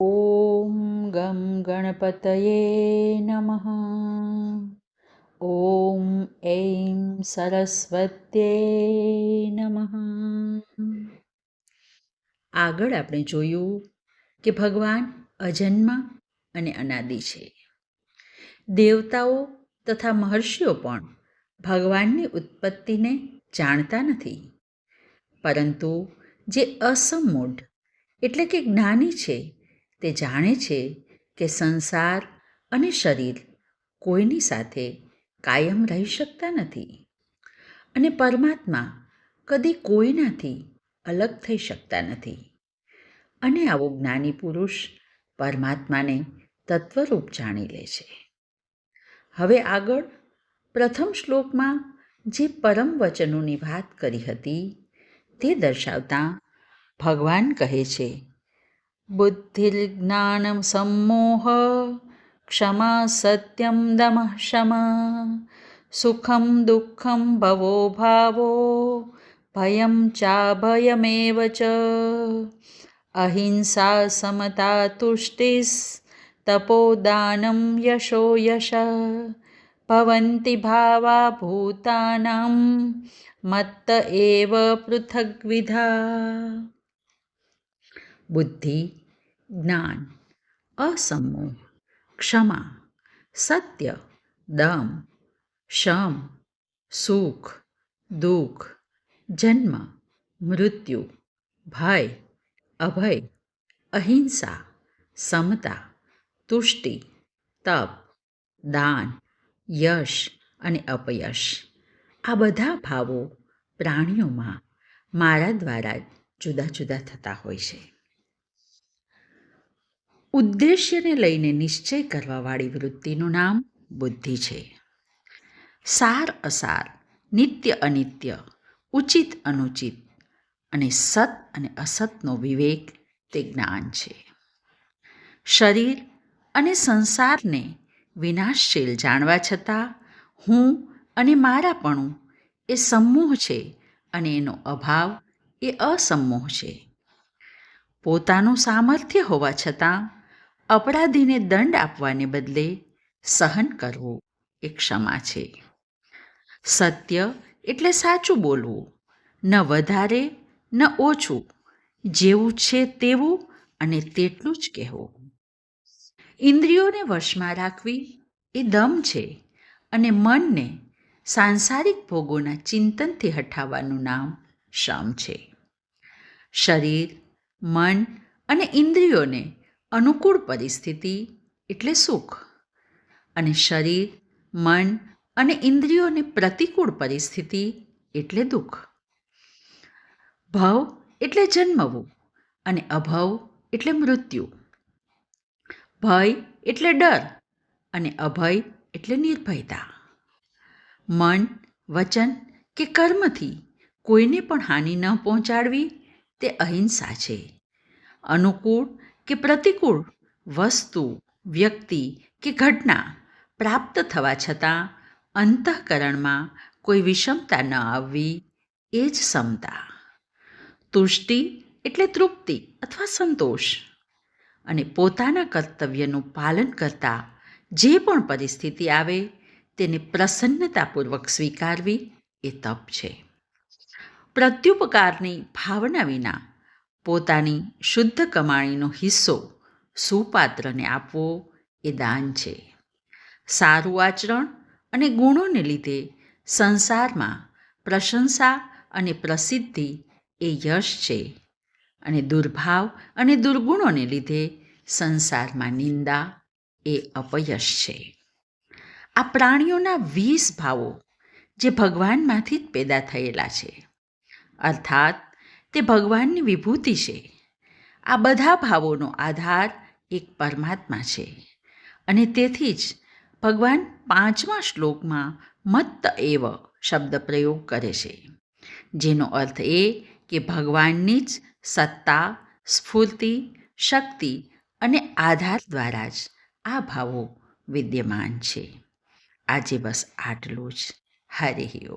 ઓમ ગમ ગણપતયે નમઃ ઓમ એમ સરસ્વત્યે નમઃ આગળ આપણે જોયું કે ભગવાન અજન્મ અને અનાદિ છે. દેવતાઓ તથા મહર્ષિઓ પણ ભગવાનની ઉત્પત્તિને જાણતા નથી. પરંતુ જે અસમૂઢ, એટલે કે જ્ઞાની છે તે જાણે છે કે સંસાર અને શરીર કોઈની સાથે કાયમ રહી શકતા નથી અને પરમાત્મા કદી કોઈનાથી અલગ થઈ શકતા નથી. અને આવો જ્ઞાની પુરુષ પરમાત્માને તત્વરૂપ જાણી લે છે. હવે આગળ પ્રથમ શ્લોકમાં જે પરમ વચનોની વાત કરી હતી તે દર્શાવતા ભગવાન કહે છે बुद्धिर्ज्ञानं सम्मोह क्षमा सत्यं दमः क्षमा सुखं दुःखं भवो भावो भयं चाभयमेव च। अहिंसा समता समतातुष्टिस्तपोदानं यशो यश। भवन्ति भावा भूतानां मत्त एव पृथग्विधा। બુદ્ધિ, જ્ઞાન, અસમૂહ, ક્ષમા, સત્ય, દમ, શમ, સુખ, દુઃખ, જન્મ, મૃત્યુ, ભય, અભય, અહિંસા, સમતા, તુષ્ટિ, તપ, દાન, યશ અને અપયશ. આ બધા ભાવો પ્રાણીઓમાં મારા દ્વારા જુદા જુદા થતા હોય છે. ઉદ્દેશ્યને લઈને નિશ્ચય કરવાવાળી વૃત્તિનું નામ બુદ્ધિ છે. સાર અસાર, નિત્ય અનિત્ય, ઉચિત અનુચિત અને સત અને અસતનો વિવેક તે જ્ઞાન છે. શરીર અને સંસારને વિનાશશીલ જાણવા છતાં હું અને મારાપણું એ સમૂહ છે અને એનો અભાવ એ અસમૂહ છે. પોતાનું સામર્થ્ય હોવા છતાં અપરાધીને દંડ આપવાને બદલે સહન કરવું એ ક્ષમા છે. સત્ય એટલે સાચું બોલવું. ન વધારે, ન ઓછું. જેવું છે તેવું અને તેટલું જ કહેવું. ઇન્દ્રિયોને વશમાં રાખવી એ દમ છે અને મનને સાંસારિક ભોગોના ચિંતનથી હટાવવાનું નામ શમ છે. શરીર, મન અને ઇન્દ્રિયોને અનુકૂળ પરિસ્થિતિ એટલે સુખ. અને શરીર, મન અને ઇન્દ્રિયોની પ્રતિકૂળ પરિસ્થિતિ એટલે દુઃખ. ભવ એટલે જન્મવું અને અભવ એટલે મૃત્યુ. ભય એટલે ડર અને અભય એટલે નિર્ભયતા. મન, વચન કે કર્મથી કોઈને પણ હાનિ ન પહોંચાડવી તે અહિંસા છે. અનુકૂળ કે પ્રતિકૂળ વસ્તુ, વ્યક્તિ કે ઘટના પ્રાપ્ત થવા છતાં અંતઃકરણમાં કોઈ વિષમતા ન આવવી, એ જ સમતા. તુષ્ટિ એટલે તૃપ્તિ અથવા સંતોષ. અને પોતાના કર્તવ્યનું પાલન કરતા જે પણ પરિસ્થિતિ આવે, તેને પ્રસન્નતાપૂર્વક સ્વીકારવી એ તપ છે. પ્રત્યુપકારની ભાવના વિના પોતાની શુદ્ધ કમાણીનો હિસ્સો સુપાત્રને આપવો એ દાન છે. સારું આચરણ અને ગુણોને લીધે સંસારમાં પ્રશંસા અને પ્રસિદ્ધિ એ યશ છે અને દુર્ભાવ અને દુર્ગુણોને લીધે સંસારમાં નિંદા એ અપયશ છે. આ પ્રાણીઓના વીસ ભાવો જે ભગવાનમાંથી જ પેદા થયેલા છે. અર્થાત તે ભગવાનની વિભૂતિ છે. આ બધા ભાવોનો આધાર એક પરમાત્મા છે. અને તેથી જ ભગવાન પાંચમા શ્લોકમાં મત્ત એવ શબ્દ પ્રયોગ કરે છે. જેનો અર્થ એ કે ભગવાનની જ સત્તા, સ્ફૂર્તિ, શક્તિ અને આધાર દ્વારા જ આ ભાવો વિદ્યમાન છે. આજે બસ આટલું જ. હરિ